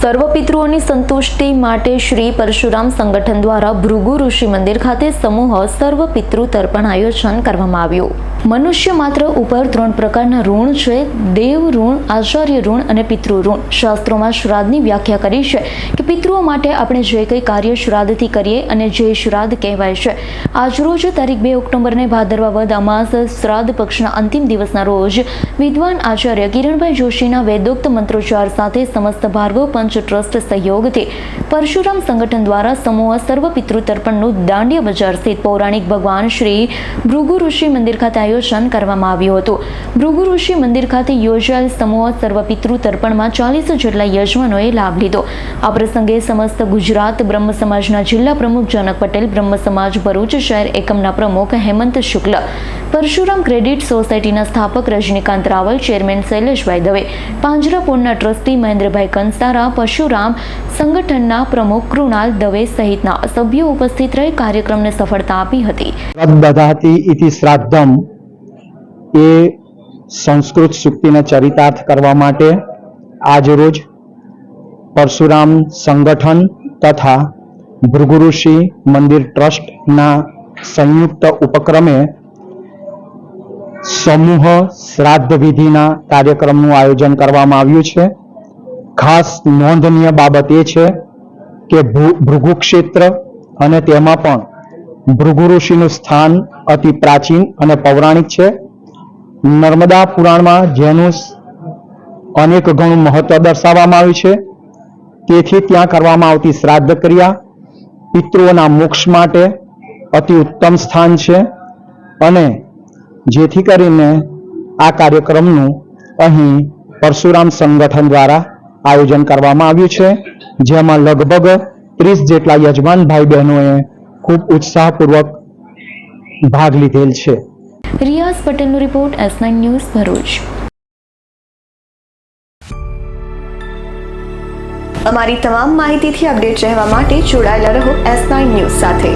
સર્વ પિતૃઓની સંતુષ્ટિ માટે શ્રી પરશુરામ સંગઠન દ્વારા ભૃગુ ઋષિ મંદિર ખાતે સમૂહ સર્વ પિતૃ તર્પણ આયોજન કરવામાં આવ્યું. મનુષ્ય માત્ર ઉપર ત્રણ પ્રકારના ઋણ છે. દેવ ઋણ, આચાર્ય ઋણ અને પિતૃ ઋણ. શાસ્ત્રોમાં શ્રાદ્ધની વ્યાખ્યા કરી છે કે પિતૃઓ માટે આપણે જે કંઈ કાર્ય શ્રાદ્ધથી કરીએ અને જે શ્રાદ્ધ કહેવાય છે. આજરોજ તારીખ બે ઓક્ટોબરને ભાદરવા વદ અમાસ શ્રાદ્ધ પક્ષના અંતિમ દિવસના રોજ વિદ્વાન આચાર્ય કિરણભાઈ જોશીના વેદોક્ત મંત્રોચ્ચાર સાથે સમસ્ત ભાર્ગવ પંચ ટ્રસ્ટ સહયોગથી પરશુરામ સંગઠન દ્વારા સમૂહ સર્વ પિતૃ દાંડિયા બજાર સ્થિત પૌરાણિક ભગવાન શ્રી ભૃગુ ઋષિ મંદિર ખાતે આયોજન કરવામાં આવ્યું હતું. ભૃગુ ઋષિ મંદિર ખાતે યોજાયેલ સમૂહ સર્વ પિતૃ તર્પણમાં ચાલીસ જેટલા યજમાનોએ લાભ લીધો. આ પ્રસંગે સમસ્ત ગુજરાત બ્રહ્મ સમાજના જિલ્લા પ્રમુખ જનક પટેલ, બ્રહ્મ સમાજ ભરૂચ શહેર એકમના પ્રમુખ હેમંત શુક્લ, પરશુરામ ક્રેડિટ સોસાયટીના સ્થાપક રજનીકાંત રાવલ ચેરમેન શૈલેષભાઈ દવે પાંજરાપોળના ટ્રસ્ટી મહેન્દ્રભાઈ કંસારા પશુરામ સંગઠનના પ્રમુખ કૃણાલ દવે સહિતના સભ્યો ઉપસ્થિત રહી કાર્યક્રમને સફળતા આપી હતી. શ્રાદ્ધમ એ સંસ્કૃત સૂક્તિને ચરિતાર્થ કરવા માટે આજરોજ પરશુરામ સંગઠન તથા ભૃગુઋષિ મંદિર ટ્રસ્ટના સંયુક્ત ઉપક્રમે સમૂહ શ્રાદ્ધ વિધિના કાર્યક્રમનું આયોજન કરવામાં આવ્યું છે. ખાસ નોંધનીય બાબત એ છે કે ભૃગુ ક્ષેત્ર અને તેમાં પણ ભૃગુ ઋષિનું સ્થાન અતિ પ્રાચીન અને પૌરાણિક છે. નર્મદા પુરાણમાં જેનું અનેક ઘણું મહત્વ દર્શાવવામાં આવ્યું છે. તેથી ત્યાં કરવામાં આવતી શ્રાદ્ધ ક્રિયા પિતૃઓના મોક્ષ માટે અતિ ઉત્તમ સ્થાન છે અને જેથી કરીને આ કાર્યક્રમનું અહીં પરશુરામ સંગઠન દ્વારા આયોજન કરવામાં આવ્યું છે જેમાં લગભગ ત્રીસ જેટલા યજમાન ભાઈ બહેનોએ ખૂબ ઉત્સાહપૂર્વક ભાગ લીધેલ છે. રિયાઝ પટેલનો report S nine news Bharuch. અમારી તમામ માહિતીથી અપડેટ રહેવા માટે જોડાયેલા રહો એસ નાઇન ન્યૂઝ સાથે.